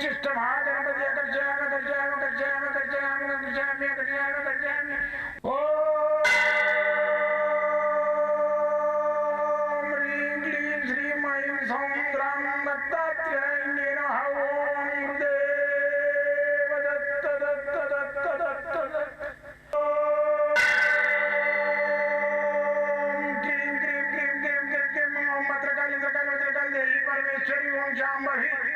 चिष्ट महागणपति अकर्षयाम अकर्षयाम अकर्षयाम अकर्षयाम क्रीं क्रीं परमेश्वरी ओम शाम्भवी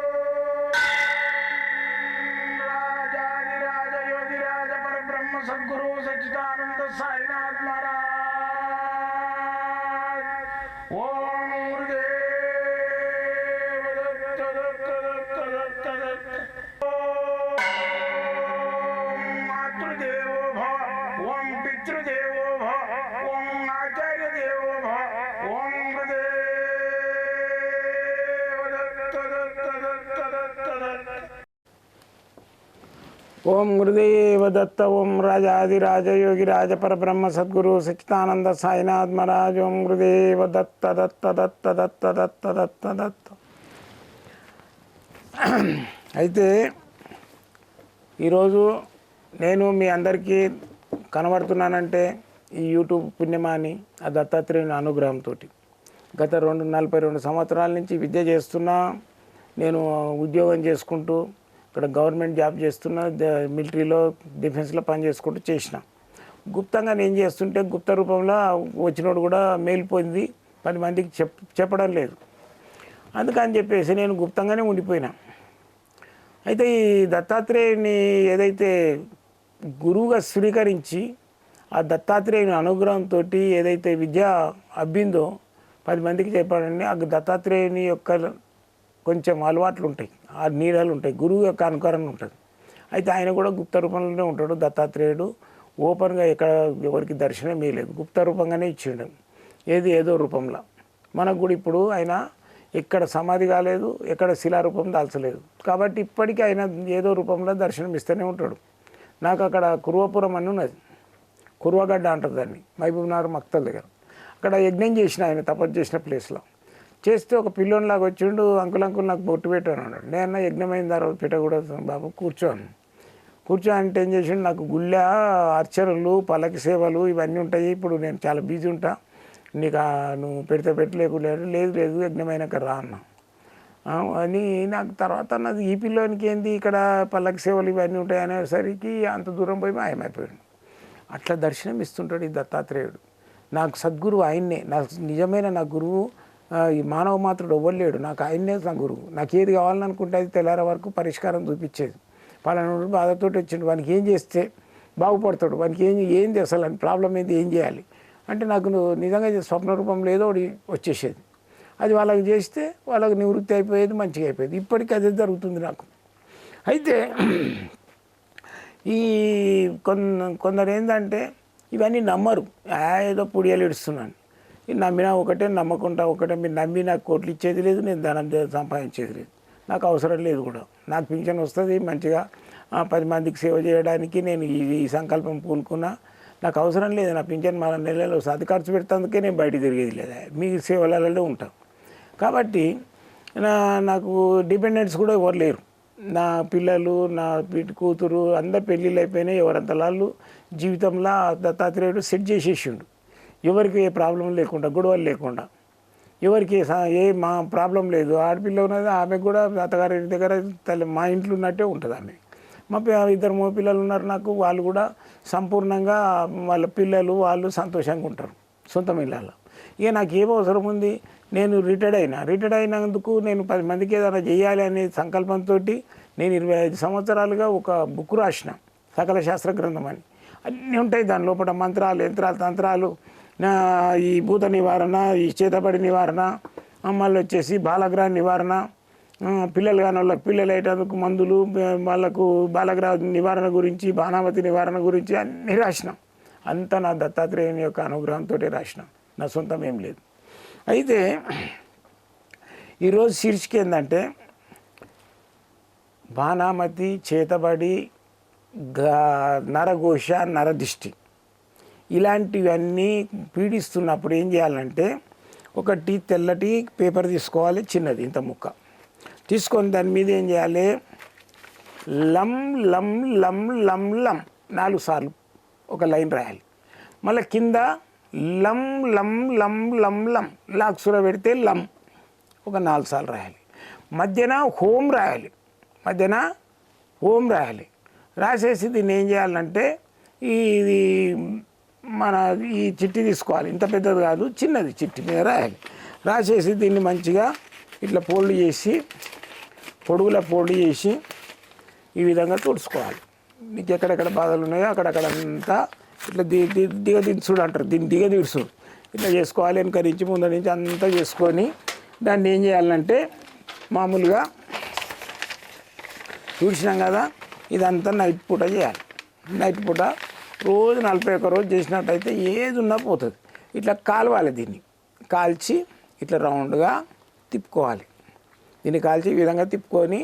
ఓం గురుదేవ దత్త ఓం రాజాది రాజయోగి రాజపరబ్రహ్మ సద్గురు సచితానంద సాయినాథ్ మహారాజ్ ఓం గురుదేవ దత్త దత్త దత్త దత్త దత్త దత్త. దత్త అయితే ఈరోజు నేను మీ అందరికీ కనబడుతున్నానంటే ఈ యూట్యూబ్ పుణ్యమాని ఆ దత్తాత్రేయుని అనుగ్రహంతో గత రెండు నలభై రెండు సంవత్సరాల నుంచి విద్య చేస్తున్నా నేను ఉద్యోగం చేసుకుంటూ ఇక్కడ గవర్నమెంట్ జాబ్ చేస్తున్న మిలిటరీలో డిఫెన్స్లో పని చేసుకుంటూ చేసిన. గుప్తంగా నేను చేస్తుంటే గుప్త రూపంలో వచ్చినోడు కూడా మేలిపోయింది పది మందికి చెప్ చెప్పడం లేదు. అందుకని చెప్పేసి నేను గుప్తంగానే ఉండిపోయినా. అయితే ఈ దత్తాత్రేయుని ఏదైతే గురువుగా స్వీకరించి ఆ దత్తాత్రేయుని అనుగ్రహంతో ఏదైతే విద్య అబ్బిందో పది మందికి చెప్పాడండి ఆ దత్తాత్రేయుని యొక్క కొంచెం అలవాట్లు ఉంటాయి ఆ నీడలు ఉంటాయి గురువు యొక్క అనుకరణ ఉంటుంది. అయితే ఆయన కూడా గుప్త రూపంలోనే ఉంటాడు దత్తాత్రేయుడు. ఓపెన్గా ఎక్కడ ఎవరికి దర్శనం ఇవ్వలేదు గుప్త రూపంగానే ఇచ్చిండు. ఏది ఏదో రూపంలో. మనకు కూడా ఇప్పుడు ఆయన ఎక్కడ సమాధి కాలేదు ఎక్కడ శిలారూపం దాల్చలేదు. కాబట్టి ఇప్పటికీ ఆయన ఏదో రూపంలో దర్శనం ఇస్తూనే ఉంటాడు. నాకు అక్కడ కురువపురం అని ఉన్నది. కురువగడ్డ అంటారు దాన్ని. మహబూబ్నగర్ మక్తల్ దగ్గర. అక్కడ యజ్ఞం చేసిన ఆయన తపస్సు చేసిన ప్లేస్లో. చేస్తే ఒక పిల్లోనిలాగా వచ్చిండు అంకుల్ అంకుల్ నాకు బొట్టు పెట్టాను అన్నాడు. నేను యజ్ఞమైన తర్వాత పెట్టకూడదు బాబు కూర్చోను. కూర్చో అంటే ఏం చేసిండు నాకు గుళ్ళ అర్చనలు పల్లకి సేవలు ఇవన్నీ ఉంటాయి. ఇప్పుడు నేను చాలా బిజీ ఉంటా. నీకు నువ్వు పెడితే పెట్టలేకులేదు లేదు లేదు యజ్ఞమైనాక రా అన్నా. అని నాకు తర్వాత నాది ఈ పిల్లోనికి ఏంది ఇక్కడ పల్లకి సేవలు ఇవన్నీ ఉంటాయి? అనేసరికి అంత దూరం పోయి మాయమైపోయాడు. అట్లా దర్శనం ఇస్తుంటాడు ఈ దత్తాత్రేయుడు. నాకు సద్గురువు ఆయన్నే. నాకు నిజమైన నా గురువు ఈ మానవ మాత్రుడు ఎవ్వలేడు. నాకు ఆయన్నే నా గురువు. నాకు ఏది కావాలని అనుకుంటే అది తెల్లార వరకు పరిష్కారం చూపించేది. పలానా బాధతోటి వచ్చిండు. వానికి ఏం చేస్తే బాగుపడతాడు. వానికి ఏం ఏంది అసలు? అని ప్రాబ్లం ఏంది? ఏం చేయాలి? అంటే నాకు నిజంగా స్వప్న రూపంలో ఏదో ఒకటి వచ్చేసేది. అది వాళ్ళకి చేస్తే వాళ్ళకి నివృత్తి అయిపోయేది మంచిగా అయిపోయేది. ఇప్పటికీ అదే జరుగుతుంది నాకు. అయితే ఈ కొందరు ఏంటంటే ఇవన్నీ నమ్మరు. ఆ, ఏదో పుడియలు ఇడుస్తున్నాను నమ్మినా ఒకటే నమ్మకుండా ఒకటే. మీరు నమ్మి నాకు కోట్లు ఇచ్చేది లేదు నేను ధనం సంపాదించేది లేదు. నాకు అవసరం లేదు కూడా. నాకు పింఛన్ వస్తుంది మంచిగా. పది మందికి సేవ చేయడానికి నేను ఈ సంకల్పం పూనుకున్నా. నాకు అవసరం లేదు నా పింఛన్ మన నెలలో సతి ఖర్చు పెడతందుకే నేను బయట తిరిగేది లేదా. మీ సేవలలో ఉంటాం. కాబట్టి నా నాకు డిపెండెంట్స్ కూడా ఎవరు లేరు. నా పిల్లలు నా కూతురు అందరు పెళ్ళిళ్ళు అయిపోయినాయి. ఎవరంతలాళ్ళు జీవితంలో దత్తాత్రేయుడు సెట్ చేసేసిండు. ఎవరికి ఏ ప్రాబ్లం లేకుండా గొడవలు లేకుండా ఎవరికి ఏ ఏ మా ప్రాబ్లం లేదు. ఆడపిల్ల ఉన్నది ఆమె కూడా అత్తగారి దగ్గర తల్లి మా ఇంట్లో ఉన్నట్టే ఉంటుంది ఆమె. మా ఇద్దరు మగ పిల్లలు ఉన్నారు నాకు వాళ్ళు కూడా సంపూర్ణంగా వాళ్ళ పిల్లలు వాళ్ళు సంతోషంగా ఉంటారు సొంత ఇళ్ళలో ఇక నాకు ఏం అవసరం ఉంది? నేను రిటైర్డ్ అయినా. రిటైర్డ్ అయినందుకు నేను పది మందికి ఏదైనా చేయాలి అనే సంకల్పంతో నేను ఇరవై ఐదు సంవత్సరాలుగా ఒక బుక్ రాసిన సకల శాస్త్ర గ్రంథం అని. అన్నీ ఉంటాయి దాని లోపల మంత్రాలు యంత్రాలు తంత్రాలు. ఈ భూత నివారణ ఈ చేతబడి నివారణ ఆ, మళ్ళీ వచ్చేసి బాలగ్రహ నివారణ పిల్లలు కాని వాళ్ళకి పిల్లలు అయ్యేటందుకు మందులు వాళ్ళకు బాలగ్రహ నివారణ గురించి బాణావతి నివారణ గురించి అన్నీ రాసినాం. అంతా నా దత్తాత్రేయుని యొక్క అనుగ్రహంతో రాసినాం. నా సొంతం ఏం లేదు. అయితే ఈరోజు శీర్షిక ఏంటంటే బాణామతి చేతబడి నరఘోష నరదిష్టి. ఇలాంటివన్నీ పీడిస్తున్నప్పుడు ఏం చేయాలంటే ఒకటి తెల్లటి పేపర్ తీసుకోవాలి చిన్నది ఇంత ముక్క. తీసుకొని దాని మీద ఏం చేయాలి? లం లం లం లం లం నాలుగు సార్లు ఒక లైన్ రాయాలి. మళ్ళీ కింద లం లం లం లం లం లాక్సుర పెడితే లం ఒక నాలుగు సార్లు రాయాలి. మధ్యన హోం రాయాలి. మధ్యన హోం రాయాలి. రాసేసి దీన్ని ఏం చేయాలంటే ఇది మన ఈ చిట్టి తీసుకోవాలి. ఇంత పెద్దది కాదు చిన్నది చిట్టి మీద రాయాలి. రాసేసి దీన్ని మంచిగా ఇట్లా ఫోల్డ్ చేసి పొడుగుల ఫోల్డ్ చేసి ఈ విధంగా తుడుచుకోవాలి. నీకు ఎక్కడెక్కడ బాధలు ఉన్నాయో అక్కడక్కడ అంతా ఇట్లా ది దిగదించుడు అంటారు. దీన్ని దిగదిడుచుడు ఇట్లా చేసుకోవాలి వెనక నుంచి ముందు నుంచి అంతా చేసుకొని దాన్ని ఏం చేయాలంటే మామూలుగా చూసినాం కదా ఇదంతా నైట్ పూట చేయాలి. నైట్ పూట రోజు నలభై ఒక్క రోజు చేసినట్టయితే ఏది ఉన్నా పోతుంది. ఇట్లా కాలవాలి దీన్ని. కాల్చి ఇట్లా రౌండ్గా తిప్పుకోవాలి. దీన్ని కాల్చి ఈ విధంగా తిప్పుకొని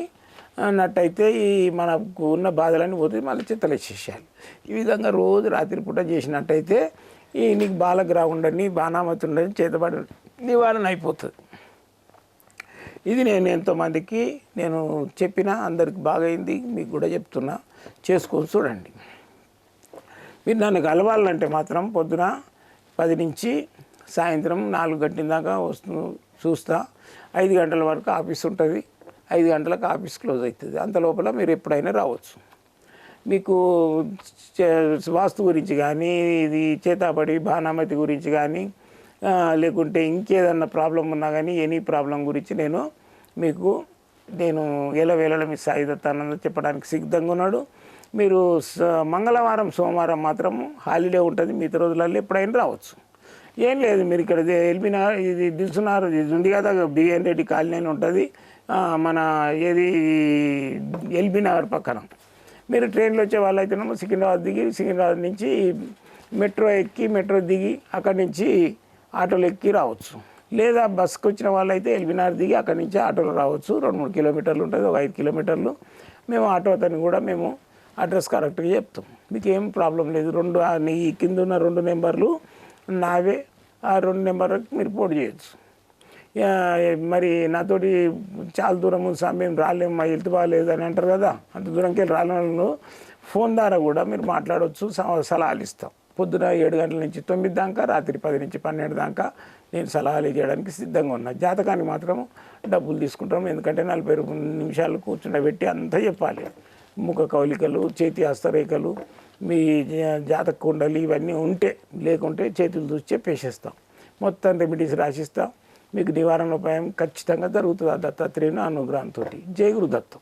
అన్నట్టయితే ఈ మనకు ఉన్న బాధలన్నీ పోతే మళ్ళీ చిత్తలేసేసేయాలి. ఈ విధంగా రోజు రాత్రిపూట చేసినట్టయితే ఈ నీకు బాలగ్రహ ఉండని బాణామతి ఉండని చేతబడి నివారణ అయిపోతుంది. ఇది నేను ఎంతోమందికి నేను చెప్పిన అందరికి బాగైంది మీకు కూడా చెప్తున్నా. చేసుకొని చూడండి. మీరు నన్ను కలవాలంటే మాత్రం పొద్దున పది నుంచి సాయంత్రం నాలుగు గంటల దాకా వస్తు చూస్తా. ఐదు గంటల వరకు ఆఫీస్ ఉంటుంది. ఐదు గంటలకు ఆఫీస్ క్లోజ్ అవుతుంది. అంత లోపల మీరు ఎప్పుడైనా రావచ్చు. మీకు చే- వాస్తు గురించి కానీ ఇది చేతాపడి బాణామతి గురించి కానీ లేకుంటే ఇంకేదన్నా ప్రాబ్లం ఉన్నా కానీ ఎనీ ప్రాబ్లం గురించి నేను మీకు నేను ఎలవేళ మీ సాయి దత్తానంద చెప్పడానికి సిద్ధంగా ఉన్నాడు. మీరు మంగళవారం సోమవారం మాత్రం హాలిడే ఉంటుంది మిగతా రోజులలో ఎప్పుడైనా రావచ్చు. ఏం లేదు మీరు ఇక్కడ ఎల్బినార్ ఇది దిల్సునార్ ఇది ఉంది కదా బిఎన్ రెడ్డి కాలనీ అని ఉంటుంది మన ఏది ఎల్బీ నగర్ పక్కన. మీరు ట్రైన్లో వచ్చే వాళ్ళైతేనేమో సికింద్రాబాద్ దిగి సికింద్రాబాద్ నుంచి మెట్రో ఎక్కి మెట్రో దిగి అక్కడి నుంచి ఆటోలు ఎక్కి రావచ్చు. లేదా బస్కి వచ్చిన వాళ్ళైతే ఎల్బీనార్ దిగి అక్కడి నుంచి ఆటోలో రావచ్చు. రెండు మూడు కిలోమీటర్లు ఉంటుంది ఒక ఐదు కిలోమీటర్లు. మేము ఆటో అతను కూడా మేము అడ్రస్ కరెక్ట్గా చెప్తాం. మీకు ఏం ప్రాబ్లం లేదు. రెండు నీ కింద ఉన్న రెండు నెంబర్లు నావే ఆ రెండు నెంబర్లకు మీరు పోటీ చేయొచ్చు. మరి నాతోటి చాలా దూరం ఉంది సార్ మేము రాలేము మా హెల్త్ బాగాలేదు అని అంటారు కదా. అంత దూరంకి వెళ్ళి ఫోన్ ద్వారా కూడా మీరు మాట్లాడవచ్చు స- సలహాలు ఇస్తాం. పొద్దున ఏడు గంటల నుంచి తొమ్మిది దాకా రాత్రి పది నుంచి పన్నెండు దాకా నేను సలహాలు చేయడానికి సిద్ధంగా ఉన్నా. జాతకానికి మాత్రం డబ్బులు తీసుకుంటాం. ఎందుకంటే నలభై నిమిషాలు కూర్చుండబెట్టి అంతా చెప్పాలి. ముఖ కౌలికలు చేతి హస్తరేఖలు మీ జాతక కుండలు ఇవన్నీ ఉంటే లేకుంటే చేతులు చూసి చెప్పేసేస్తాం మొత్తం రెమెడీస్ రాసిస్తాం. మీకు నివారణ ఉపాయం ఖచ్చితంగా జరుగుతుంది ఆ దత్తాత్రేయుని అనుగ్రహంతో జయగురు దత్తం